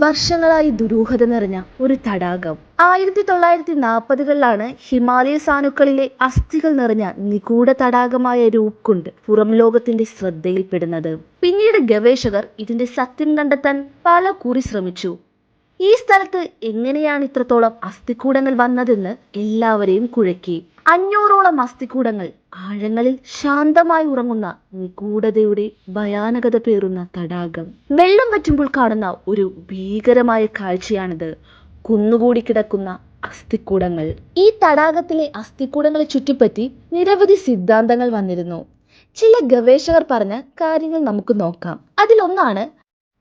വർഷങ്ങളായി ദുരൂഹത നിറഞ്ഞ ഒരു തടാകം. ആയിരത്തി തൊള്ളായിരത്തി നാൽപ്പതുകളിലാണ് ഹിമാലയ സാനുക്കളിലെ അസ്ഥികൾ നിറഞ്ഞ നിഗൂഢ തടാകമായ രൂപ്കുണ്ട് പുറം ലോകത്തിന്റെ ശ്രദ്ധയിൽപ്പെടുന്നത്. പിന്നീട് ഗവേഷകർ ഇതിന്റെ സത്യം കണ്ടെത്താൻ പല കുറി ശ്രമിച്ചു. ഈ സ്ഥലത്ത് എങ്ങനെയാണ് ഇത്രത്തോളം അസ്ഥിക്കൂടങ്ങൾ വന്നതെന്ന് എല്ലാവരെയും കുഴക്കി. അഞ്ഞൂറോളം അസ്ഥികൂടങ്ങൾ ആഴങ്ങളിൽ ശാന്തമായി ഉറങ്ങുന്ന നിഗൂഢതയുടെ ഭയാനകത പേറുന്ന തടാകം. വെള്ളം വറ്റുമ്പോൾ കാണുന്ന ഒരു ഭീകരമായ കാഴ്ചയാണിത്. കുന്നുകൂടി കിടക്കുന്ന അസ്ഥിക്കൂടങ്ങൾ ഈ തടാകത്തിലെ അസ്ഥിക്കൂടങ്ങളെ ചുറ്റിപ്പറ്റി നിരവധി സിദ്ധാന്തങ്ങൾ വന്നിരുന്നു. ചില ഗവേഷകർ പറഞ്ഞ കാര്യങ്ങൾ നമുക്ക് നോക്കാം. അതിലൊന്നാണ്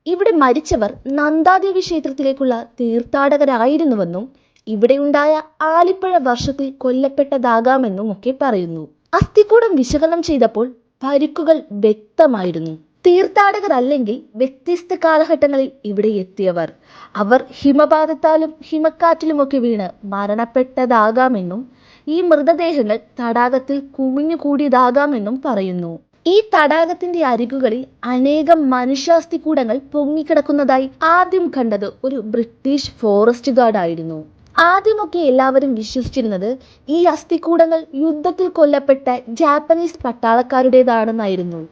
ഇവിടെ മരിച്ചവർ നന്ദാദേവി ക്ഷേത്രത്തിലേക്കുള്ള തീർത്ഥാടകരായിരുന്നുവെന്നും ഇവിടെയുണ്ടായ ആലിപ്പഴ വർഷത്തിൽ കൊല്ലപ്പെട്ടതാകാമെന്നും ഒക്കെ പറയുന്നു. അസ്ഥികൂടം വിശകലനം ചെയ്തപ്പോൾ പരുക്കുകൾ വ്യക്തമായിരുന്നു. തീർത്ഥാടകർ അല്ലെങ്കിൽ വ്യത്യസ്ത കാലഘട്ടങ്ങളിൽ ഇവിടെ എത്തിയവർ. അവർ ഹിമപാതത്താലും ഹിമക്കാറ്റിലുമൊക്കെ വീണ് മരണപ്പെട്ടതാകാമെന്നും ഈ മൃതദേഹങ്ങൾ തടാകത്തിൽ കുമിഞ്ഞുകൂടിയതാകാമെന്നും പറയുന്നു. ഈ തടാകത്തിന്റെ അരികുകളിൽ അനേകം മനുഷ്യാസ്ഥികൂടങ്ങൾ പൊങ്ങിക്കിടക്കുന്നതായി ആദ്യം കണ്ടത് ഒരു ബ്രിട്ടീഷ് ഫോറസ്റ്റ് ഗാർഡ് ആയിരുന്നു ആദ്യമൊക്കെ എല്ലാവരും വിശ്വസിച്ചിരുന്നത് ഈ അസ്ഥികൂടങ്ങൾ യുദ്ധത്തിൽ കൊല്ലപ്പെട്ട ജാപ്പനീസ് പട്ടാളക്കാരുടേതാണെന്നായിരുന്നു.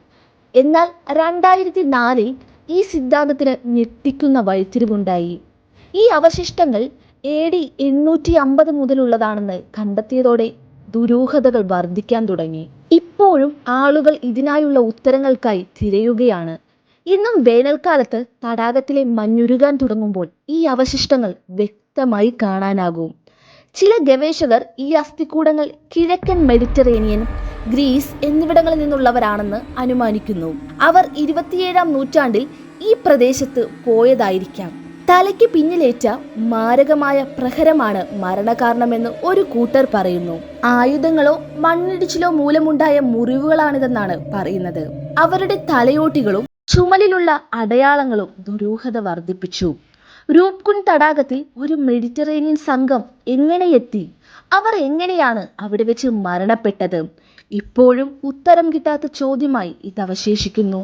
എന്നാൽ രണ്ടായിരത്തി നാലിൽ ഈ സിദ്ധാന്തത്തിന് ഞെട്ടിക്കുന്ന വഴിത്തിരിവുണ്ടായി. ഈ അവശിഷ്ടങ്ങൾ എ ഡി എണ്ണൂറ്റി അമ്പത് മുതലുള്ളതാണെന്ന് കണ്ടെത്തിയതോടെ ദുരൂഹതകൾ വർദ്ധിക്കാൻ തുടങ്ങി. ഇപ്പോഴും ആളുകൾ ഇതിനായുള്ള ഉത്തരങ്ങൾക്കായി തിരയുകയാണ്. ഇന്നും വേനൽക്കാലത്ത് തടാകത്തിലെ മഞ്ഞുരുകാൻ തുടങ്ങുമ്പോൾ ഈ അവശിഷ്ടങ്ങൾ വ്യക്തമായി കാണാനാകും. ചില ഗവേഷകർ ഈ അസ്ഥികൂടങ്ങൾ കിഴക്കൻ മെഡിറ്ററേനിയൻ ഗ്രീസ് എന്നിവിടങ്ങളിൽ നിന്നുള്ളവരാണെന്ന് അനുമാനിക്കുന്നു. അവർ ഇരുപത്തിയേഴാം നൂറ്റാണ്ടിൽ ഈ പ്രദേശത്ത് പോയതായിരിക്കാം. തലയ്ക്ക് പിന്നിലേറ്റ മാരകമായ പ്രഹരമാണ് മരണകാരണമെന്ന് ഒരു കൂട്ടർ പറയുന്നു. ആയുധങ്ങളോ മണ്ണിടിച്ചിലോ മൂലമുണ്ടായ മുറിവുകളാണിതെന്നാണ് പറയുന്നത്. അവരുടെ തലയോട്ടികളും ചുമലിലുള്ള അടയാളങ്ങളും ദുരൂഹത വർദ്ധിപ്പിച്ചു. രൂപ്കുൺ തടാകത്തിൽ ഒരു മെഡിറ്ററേനിയൻ സംഘം എങ്ങനെ എത്തി? അവർ എങ്ങനെയാണ് അവിടെ വെച്ച് മരണപ്പെട്ടത്? ഇപ്പോഴും ഉത്തരം കിട്ടാത്ത ചോദ്യമായി ഇത് അവശേഷിക്കുന്നു